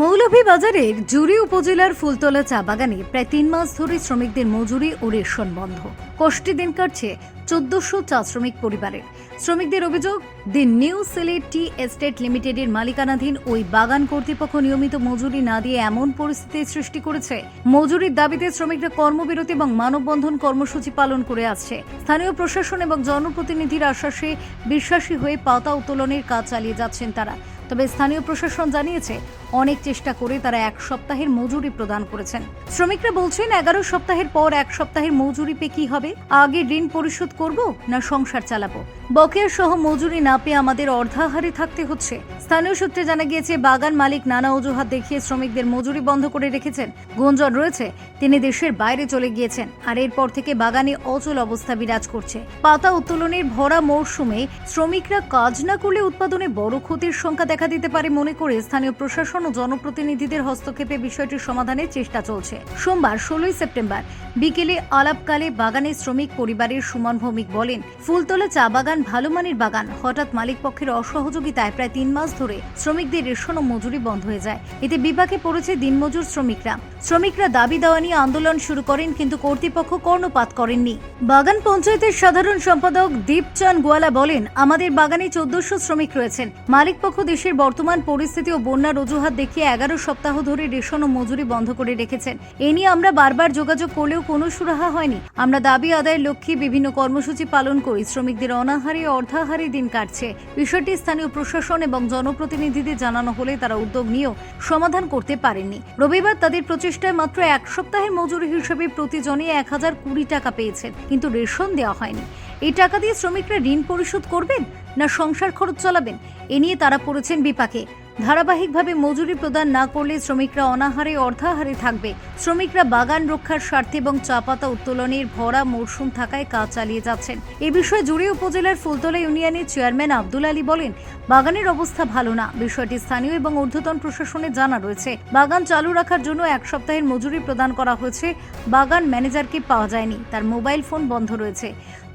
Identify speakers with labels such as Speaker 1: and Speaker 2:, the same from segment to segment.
Speaker 1: মৌলভীবাজারের জুরি উপজেলার ফুলতলা চা বাগানে প্রায় তিন মাস ধরে শ্রমিকদের মজুরি ও রেশন বন্ধ। কষ্টে দিন কাটছে চোদ্দশো চা শ্রমিক পরিবারের। শ্রমিকদের অভিযোগ, the New Sylhet Tea Estate লিমিটেডের মালিকানাধীন ওই বাগান কর্তৃপক্ষ নিয়মিত মজুরি না দিয়ে এমন পরিস্থিতির সৃষ্টি করেছে। মজুরির দাবিতে শ্রমিকরা কর্মবিরতি এবং মানববন্ধন কর্মসূচি পালন করে আসছে। স্থানীয় প্রশাসন এবং জনপ্রতিনিধির আশ্বাসে বিশ্বাসী হয়ে পাতা উত্তোলনের কাজ চালিয়ে যাচ্ছেন তারা। তবে স্থানীয় প্রশাসন জানিয়েছে, অনেক চেষ্টা করে তারা এক সপ্তাহের মজুরি প্রদান করেছেন। শ্রমিকরা বলছেন, এগারো সপ্তাহের পর এক সপ্তাহের মজুরি পেয়ে কি হবে? আগে ঋণ পরিশোধ করব না সংসার চালাবো? বকেয়া সহ মজুরি না পেয়ে আমাদের অর্ধাহারে থাকতে হচ্ছে। স্থানীয় সূত্রে জানা গিয়েছে, বাগান মালিক নানা অজুহাত দেখিয়ে শ্রমিকদের মজুরি বন্ধ করে রেখেছেন। গুঞ্জন রয়েছে, তিনি দেশের বাইরে চলে গিয়েছেন। আর এরপর থেকে বাগানে অচল অবস্থা বিরাজ করছে। পাতা উত্তোলনের ভরা মরশুমে শ্রমিকরা কাজ না করলে উৎপাদনে বড় ক্ষতির সংখ্যা দেখা দিতে পারে মনে করে স্থানীয় প্রশাসন ও জনপ্রতিনিধিদের হস্তক্ষেপে বিষয়টির সমাধানের চেষ্টা চলছে। সোমবার, ষোলোই সেপ্টেম্বর, বিকেলে আলাপকালে বাগানের শ্রমিক পরিবারের সুমন ভৌমিক বলেন, ফুলতলা চা বাগান ভালো মানের বাগান। হঠাৎ মালিক পক্ষের অসহযোগিতায় প্রায় তিন মাস ধরে শ্রমিকদের রেশন ও মজুরি বন্ধ হয়ে যায়। এতে বিপাকে পড়েছে দিনমজুর শ্রমিকরা। শ্রমিকরা দাবি দেওয়া নিয়ে আন্দোলন শুরু করেন কিন্তু কর্তৃপক্ষ কর্ণপাত করেননি। বাগান পঞ্চায়েতের সাধারণ সম্পাদক দীপচাঁদ গোয়ালা বলেন, আমাদের বাগানে চোদ্দশো শ্রমিক রয়েছেন। মালিকপক্ষ দেশের বর্তমান পরিস্থিতি ও বন্যার অজুহাত দেখিয়ে এগারো সপ্তাহ ধরে রেশন ও মজুরি বন্ধ করে রেখেছেন। এ নিয়ে আমরা বারবার যোগাযোগ করলেও কোনো সুরাহা হয়নি। আমরা দাবি আদায়ের লক্ষ্যে বিভিন্ন কর্মসূচি পালন করি। শ্রমিকদের অনাহারে, অর্ধাহারে দিন কাটছে। বিষয়টি স্থানীয় প্রশাসন এবং জনপ্রতিনিধিদের জানানো হলে তারা উদ্যোগ নিয়েও সমাধান করতে পারেননি। রবিবার তাদের প্রচেষ্টায় মাত্র এক সপ্তাহের মজুরি হিসেবে প্রতিজনে এক হাজার কুড়ি টাকা পেয়েছেন, কিন্তু রেশন দেওয়া হয়নি। এই টাকা দিয়ে শ্রমিকরা ঋণ পরিশোধ করবেন না সংসার খরচ চালাবেন? এ নিয়ে তারা পড়েছেন বিপাকে। ধারাবাহিকভাবে মজুরি প্রদান না করলে শ্রমিকরা অনাহারে, অর্ধাহারে থাকবে। শ্রমিকরা বাগান রক্ষার স্বার্থে এবং চা পাতা উত্তোলনের ভরা মরশুম থাকায় কাজ চালিয়ে যাচ্ছেন। এ বিষয়ে জুড়ে উপজেলার ফুলতলা ইউনিয়নের চেয়ারম্যান আব্দুল আলী বলেন, বাগানের অবস্থা ভালো না। বিষয়টি স্থানীয় এবং ঊর্ধ্বতন প্রশাসনে জানা রয়েছে। বাগান চালু রাখার জন্য এক সপ্তাহের মজুরি প্রদান করা হয়েছে। বাগান ম্যানেজারকে পাওয়া যায়নি। তার মোবাইল ফোন বন্ধ রয়েছে।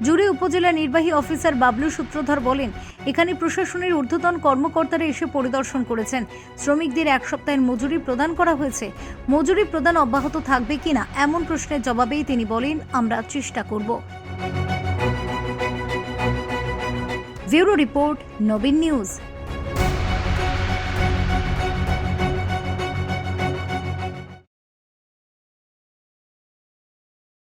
Speaker 1: জুড়ে উপজেলা নির্বাহী অফিসার বাবলু সূত্রধর বলেন, এখানে প্রশাসনের ঊর্ধ্বতন কর্মকর্তারা এসে পরিদর্শন করেছেন। শ্রমিকদের এক সপ্তাহের মজুরি প্রদান করা হয়েছে। মজুরি প্রদান অব্যাহত থাকবে কিনা এমন প্রশ্নের জবাবেই তিনি বলেন, আমরা চেষ্টা করব। Bureau report, Nabin News.